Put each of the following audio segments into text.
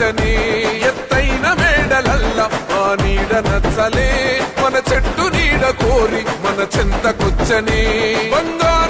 పచ్చని ఎత్తైన మేడలల్ల మా నీడ నచ్చలే. మన చెట్టు నీడ కోరి మన చెంతకొచ్చని బంగారు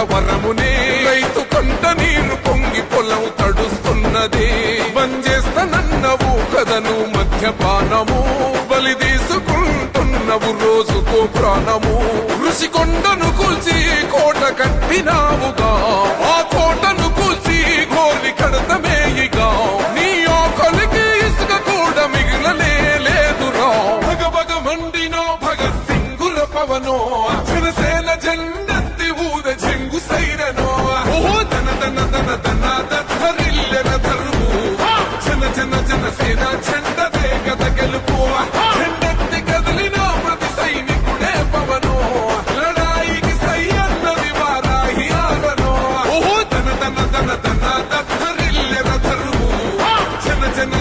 పోలవరమునే రైతు పంట నీరు పొంగి పొలం తడుస్తున్నది. బంజేస్తనన్నవు కదను మద్యపానము బలి తీసుకుంటున్నవు రోజుకు ప్రాణము. ఋషికొండను కూల్చి కోట కట్టినావుగా.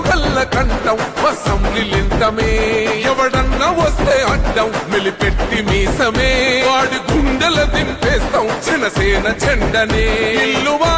కళ్ళ కంఠం అసెంబ్లీలింతమే ఎవడన్నా వస్తే అడ్డం మెలిపెట్టి మీసమే. వాడి గుండెల దింపేస్తాం జనసేన చెండనే. ఇల్లువా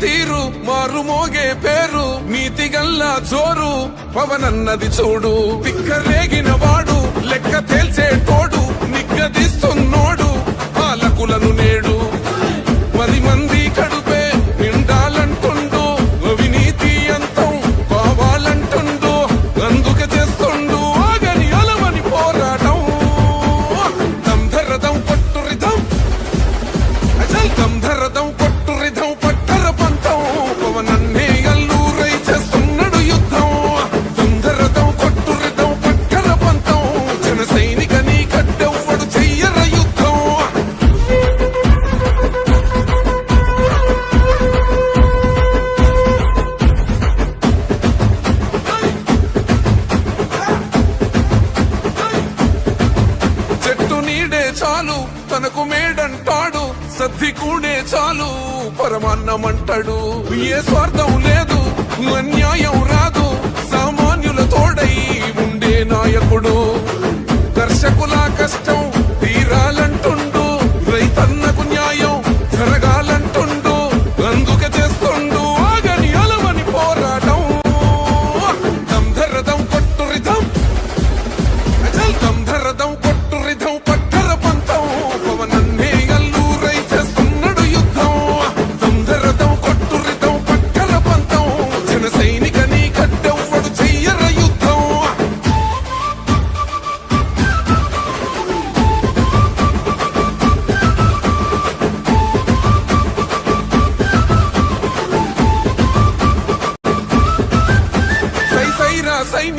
తీరు మారు మోగే పేరు నీతి గల్లా జోరు పవనన్నది చూడు. పిక్కరేగిన వాడు లెక్క తేల్చే తోడు నిగ్గదీస్తూ చేయమంటాడు ఏ స్వార్థం లేదు అన్యాయం రాదు సామాన్యుల తోడై ఉండే నాయకుడు. దర్శకుల కష్టం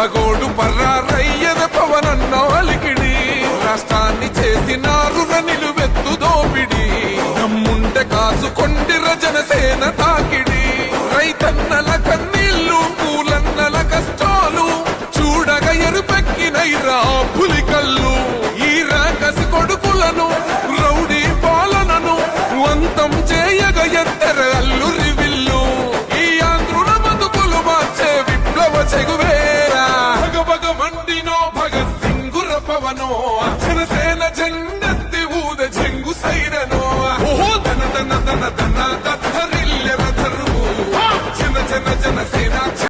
పరమగోడు పర్రారయ్యద పవన నాలికిడి రాష్ట్రాన్ని చేసినారు నిలువెత్తు దోపిడి. నమ్ముంటే కాసుకొండి రజన సేన తాకి.